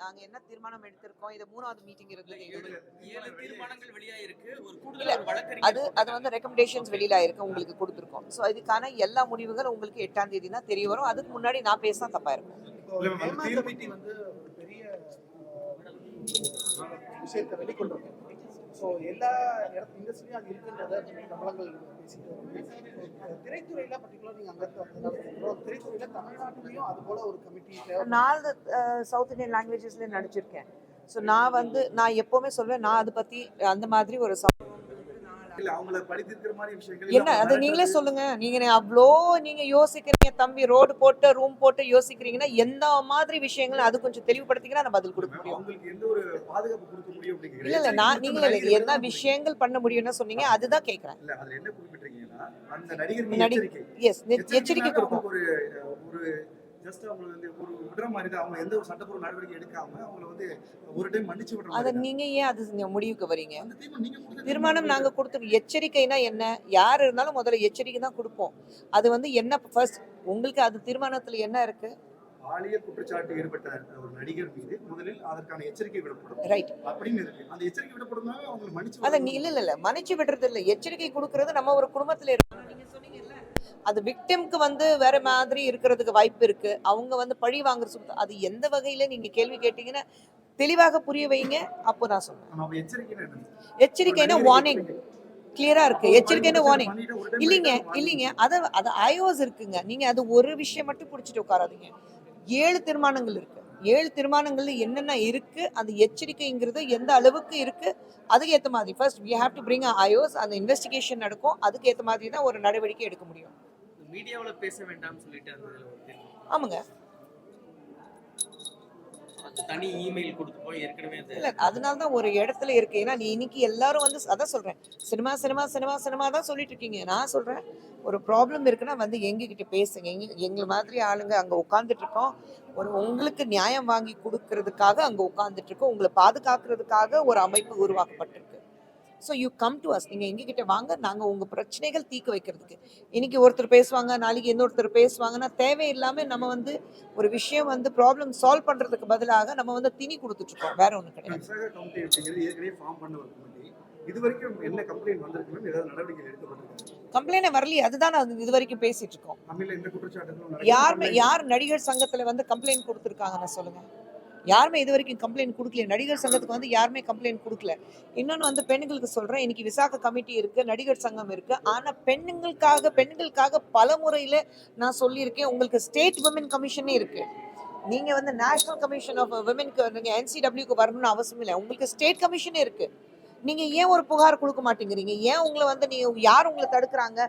நாங்க என்ன தீர்மானம் எடுத்திருக்கோம்? இது மூணாவது மீட்டிங் இருந்தது எங்களுக்கு. ஏழு தீர்மானங்கள் வெளியாயிருக்கு. ஒரு இல்ல, கூடுதல் ஒரு வழக்கறிஞர் அது அது வந்து ரெக்கமெண்டேஷன்ஸ் வெளியில இருக்கு உங்களுக்கு கொடுத்துருக்கோம். ஸோ இதுக்கான எல்லா முடிவுகள் உங்களுக்கு எட்டாம் தேதி தான் தெரிய வரும். அதுக்கு முன்னாடி நான் பேசினா தப்பா இருக்கும். விஷயத்தை வெளிக்கொண்டு வந்தாங்க ஸோ எல்லா இடத்து இண்டஸ்ட்ரியும் அது இருக்குன்றத பிரபலங்கள் பேசிட்டு திரைத்துறையில பர்டிகுலர் நீங்க அங்க திரைத்துறையில தமிழ்நாட்டிலையும் அது போல ஒரு கமிட்டி நாலு சவுத் இந்தியன் லாங்குவேஜஸ்ல நடிச்சிருக்கேன். ஸோ நான் வந்து நான் எப்பவுமே சொல்வேன் நான் அதை பத்தி அந்த மாதிரி ஒரு சவுத் இல்ல அவங்கள படித்திருக்கிற மாதிரி விஷயங்கள் என்ன? அது நீங்களே சொல்லுங்க. நீங்க அவ்வளோ நீங்க யோசிக்கிறீங்க தம்பி ரோடு போட்டு ரூம் போட்டு யோசிக்கிறீங்கன்னா எந்த மாதிரி விஷயங்கள் அது கொஞ்சம் தெளிவுபடுத்திங்கன்னா நான் பதில் கொடுக்க முடியும். அவங்களுக்கு எந்த ஒரு பாதுகாப்பு கொடுக்க முடியும் அப்படிங்கிறீங்க. இல்ல இல்ல நான் இல்ல, என்ன விஷயங்கள் பண்ண முடியும்னு சொன்னீங்க அதுதான் கேக்குறேன். எஸ் எச்சரிக்கை. கொடுக்கும் அவங்க ஒரு ஒரு ஜஸ்ட் அவங்க வந்து ஒரு விடுற மாதிரி தான் அவங்க எந்த ஒரு சட்டப்பூர்வ நடவடிக்கை எடுக்காம அவங்கள வந்து ஒரு டைம் மன்னிச்சு விடுற அத. நீங்க ஏன் அது முடிவுக்கு வரீங்க? தீர்மானம் நீங்க கொடுத்த கொடுத்துருக்கோம் எச்சரிக்கைனா என்ன? யார் இருந்தாலும் முதல்ல எச்சரிக்கை தான் கொடுப்போம். அது வந்து என்ன ஃபர்ஸ்ட் உங்களுக்கு அது தீர்மானத்துல என்ன இருக்கு? பாலியல் குற்றச்சாட்டு ஈடுபட்ட ஒரு நடிகர் மீது முதலில் அதற்கான எச்சரிக்கை விடப்படும். ரைட் அப்படின்னு இருக்கு. அந்த எச்சரிக்கை விடப்படும்னா அவங்களை மன்னிச்சு அத. நீ இல்ல இல்ல மன்னிச்சு விடுறது இல்ல எச்சரிக்கை கொடுக்கறது நம்ம ஒரு குடும்பத்துல இருக்கு நீங்க சொன்னீங்கல்ல அது விக்டிம்க்கு வந்து வேற மாதிரி இருக்கிறதுக்கு வாய்ப்பு இருக்கு. அவங்க வந்து பழி வாங்குற சுத்த அது எந்த வகையில நீங்க கேள்வி கேட்டீங்கன்னா தெளிவாக புரிய வைங்க. அப்போ நான் சொல்றேன். எச்சரிக்கைன்னா? எச்சரிக்கைனா வார்னிங் கிளியரா இருக்கு. எச்சரிக்கைனா வார்னிங் இல்லைங்க இல்லைங்க. அத அது ஐஓஸ் இருக்குங்க. நீங்க அது ஒரு விஷயம் மட்டும் பிடிச்சிட்டு உட்காராதீங்க. ஏழு தீர்மானங்கள் இருக்கு. ஏழு தீர்மானங்கள்ல என்னென்ன இருக்கு? அந்த எச்சரிக்கைங்கிறது எந்த அளவுக்கு இருக்கு? அதுக்கு ஏத்த மாதிரி. First we have to bring a IOs அந்த இன்வெஸ்டிகேஷன் நடக்கும். அதுக்கு ஏத்த மாதிரி தான் ஒரு நடவடிக்கை எடுக்க முடியும். மீடியாவுல பேச வேண்டாம்னு சொல்லிட்டு அந்த. ஆமாங்க. தனி இமெயில் கொடுத்து போய் ஏற்கனவே இல்ல அதனால தான் ஒரு இடத்துல இருக்கு. ஏன்னா நீ இன்னைக்கு எல்லாரும் வந்து அதான் சொல்றேன். சினிமா சினிமா சினிமா சினிமா தான் சொல்லிட்டு இருக்கீங்க. நான் சொல்றேன் ஒரு ப்ராப்ளம் இருக்குன்னா வந்து எங்ககிட்ட பேசுங்க. எங்க எங்களை மாதிரி ஆளுங்க அங்க உட்காந்துட்டு இருக்கோம். ஒரு உங்களுக்கு நியாயம் வாங்கி கொடுக்கறதுக்காக அங்க உட்காந்துட்டு இருக்கோம். உங்களை பாதுகாக்கிறதுக்காக ஒரு அமைப்பு உருவாக்கப்பட்டிருக்கு. So you come to us நீங்கள் எங்ககிட்ட வாங்க நாங்கள் உங்கள் பிரச்சனைகள் தீர்க்க வைக்கிறதுக்கு. இன்னைக்கு ஒருத்தர் பேசுவாங்க நாளைக்கு இன்னொருத்தர் பேசுவாங்கன்னா தேவையில்லாமல் நம்ம வந்து ஒரு விஷயம் வந்து ப்ராப்ளம் சால்வ் பண்ணுறதுக்கு பதிலாக நம்ம வந்து திணி கொடுத்துட்ருக்கோம். வேற ஒன்றும் கிடையாது. இது வரைக்கும் என்ன கம்ப்ளைண்ட் வந்திருக்கு ஏதாவது நடவடிக்கை எடுக்கப்பட்டிருக்கு? கம்ப்ளைண்ட் வரலையே அதுதான் இது வரைக்கும் பேசிட்டு இருக்கோம் யாருமே யார் நடிகர் சங்கத்துல வந்து கம்ப்ளைண்ட் கொடுத்துருக்காங்கன்னு சொல்லுங்க. யாருமே இது வரைக்கும் கம்ப்ளைண்ட் கொடுக்கல. நடிகர் சங்கத்துக்கு வந்து யாருமே கம்ப்ளைண்ட் கொடுக்கல. இன்னொன்று வந்து பெண்களுக்கு சொல்கிறேன் இன்னைக்கு விசாக கமிட்டி இருக்குது நடிகர் சங்கம் இருக்குது ஆனால் பெண்களுக்காக பெண்களுக்காக பல முறையில் நான் சொல்லியிருக்கேன். உங்களுக்கு ஸ்டேட் விமன் கமிஷனே இருக்குது நீங்கள் வந்து நேஷனல் கமிஷன் ஆஃப் விமனுக்கு நீங்கள் என்சிடபிள்யூக்கு வரணும்னு அவசியம் இல்லை. உங்களுக்கு ஸ்டேட் கமிஷனே இருக்குது நீங்கள் ஏன் ஒரு புகார் கொடுக்க மாட்டேங்கிறீங்க? ஏன் உங்களை வந்து நீ யார் உங்களை தடுக்கிறாங்க?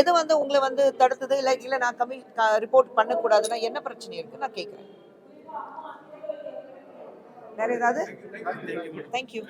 எது வந்து உங்களை வந்து தடுத்தது? இல்லை இல்லை நான் கமி ரிப்போர்ட் பண்ணக்கூடாதுன்னா என்ன பிரச்சனை இருக்கு நான் கேட்குறேன் வேற ஏதாவது? தேங்க்யூ